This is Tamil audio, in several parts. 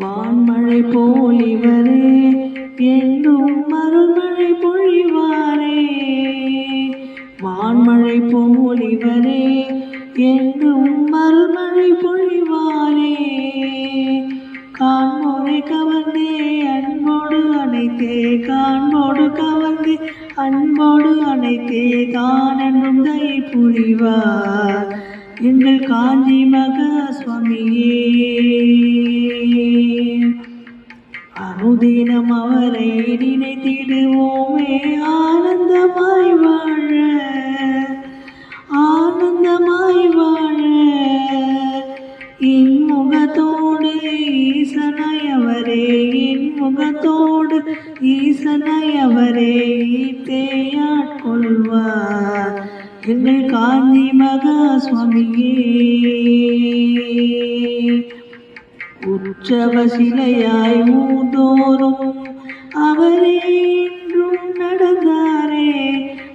வான்மழை போலிவரே என்றும் மறுமழை பொழிவாரே வான்மழை போலிவரே என்றும் மறுமழை பொழிவாரே காண்போரை கவர்ந்தே அன்போடு அனைத்தே காண்போடு கவர்ந்தே அன்போடு அணைத்தே காணென்றும் தயை புரிவார். எங்கள் காஞ்சி மக சுவாமியே. அனுதினம் அவரை நினைத்திடுவோமே. ஆனந்தமாய் வாழ ஆனந்தமாய் வாழ. இன்முகத்தோடு ஈசனாய் அவரே இன்முகத்தோடு ஈசனாய் அவரே ஈத்தேயாட்கொள்வார் எங்கள் காந்தி மகா சுவாமியே உற்சவ சிலையாய் மூதோறும் அவரே என்றும் நடந்தாரே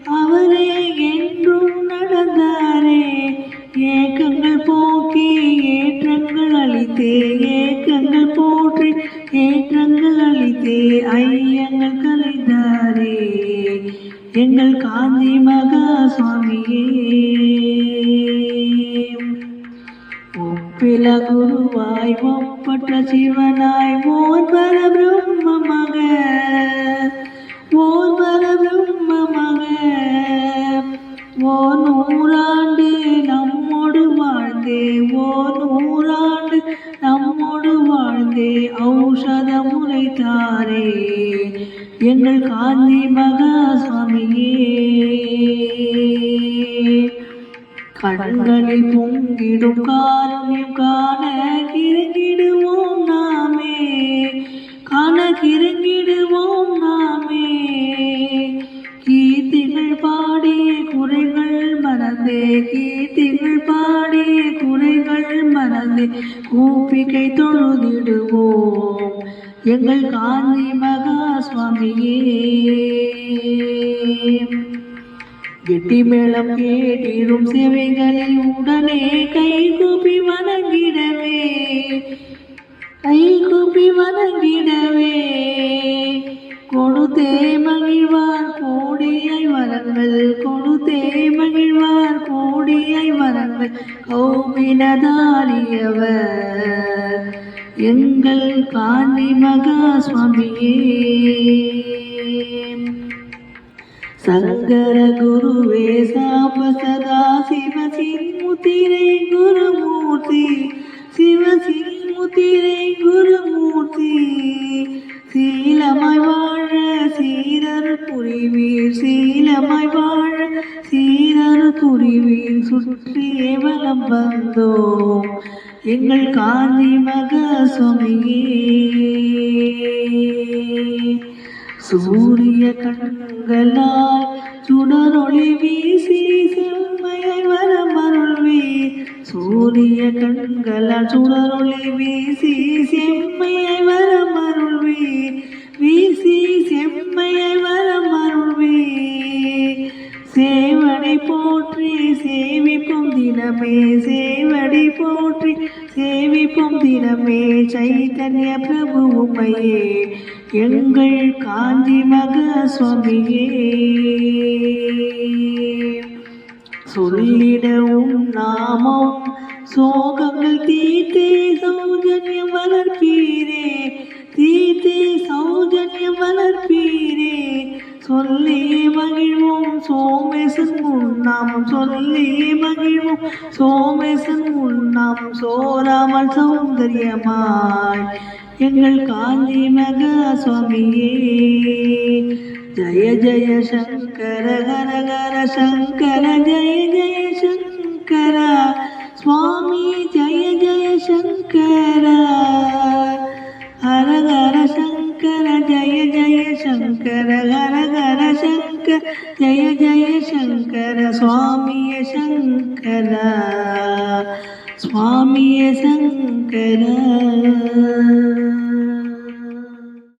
அவரே என்றும் நடந்தாரே. ஏக்கங்கள் போக்கி ஏற்றங்கள் அளித்தே ஏக்கங்கள் போற்றி ஏற்றங்கள் அளித்தே ஐயங்கள் கலைந்தாரே. எங்கள் காந்தி மகா சுவாமியே ஒப்பில குருவாய் ஒப்பற்ற சிவனாய் ஓர் பர பிரம்ம மக ஓர் பர பிரம்ம மக ஓர் நூறாண்டு நம்மோடு வாழ்ந்தே ஓர் நூறாண்டு நம்மோடு வாழ்ந்தே ஔஷத முறைத்தாரே எங்கள் காந்தி மகா சுவாமியே கண்களில் பொங்கிடும் காரணம் காண கிருங்கிடுவோம் நாமே. காண கிருங்கிடுவோம் நாமே. கீர்த்திகள் பாடிய குறைகள் மறந்தே. கீர்த்திகள் பாடிய குறைகள் மறந்தே. கூப்பிக்கை தொழுதிடுவோம் எங்கள் காந்தி மகா சுவாமியே கெட்டி மேளம் கேட்டிடும் சேவைகளில் உடனே கை கூப்பி வணங்கிடவே. கை கூப்பி வணங்கிடவே. கொடுத்தே மகிழ்வார் கோடியை வரங்கள். கொடுத்தே மகிழ்வார் கோடியை வரங்கள். கௌபினதாரியவர் எங்கள் காந்தி மகா சுவாமியே சங்கர குருவே சாப சதா சிவ சின்முத்திரை குருமூர்த்தி சிவ சின்முத்திரை குருமூர்த்தி. சீலமாய் வாழ சீரர் புரிவீர் சீலமாய் வாழ சீரர் புரிவீர் சுற்றியே வலம் வந்தோம். எங்கள் காந்தி மக சுவாமியே சூரிய கண்களால் சுடரொளி வீசி செம்மையை வரமருள்வி. சூரிய கண்களால் சுடரொளி வீசி செம்மையை வரமருள்வி. வீசி செம்மையை தினமே சேவடி போற்றி சேவிப்போம் தினமே சைதன்ய பிரபு உமையே. எங்கள் காஞ்சி மக சுவாமியே. சொல்லிடவும் நாமம் சோகங்கள் தீத்தே சௌஜன்யம் வளர்ப்பீரே. தீத்தே சௌஜன்யம் வளர்ப்பீரே. சொல்லி மகிழ்வோம் சோமேசன் உண்ணாம் சொல்லி மகிழ்வோம் சோமேசன் உண்ணாம் சோராமல் சௌந்தரியமாய். எங்கள் காந்தி மகா சுவாமியே. ஜய ஜய சங்கர ஹர ஹர சங்கர ஜய ஜய சங்கர. சுவாமி ஜய ஜய சங்கர. ஹர ஹர சங்கர ஜய ஜய சங்கர. ஹர ஹர சங்கர ஜய ஜய சங்கர. சுவாமி சங்கர சுவாமிய சங்கர.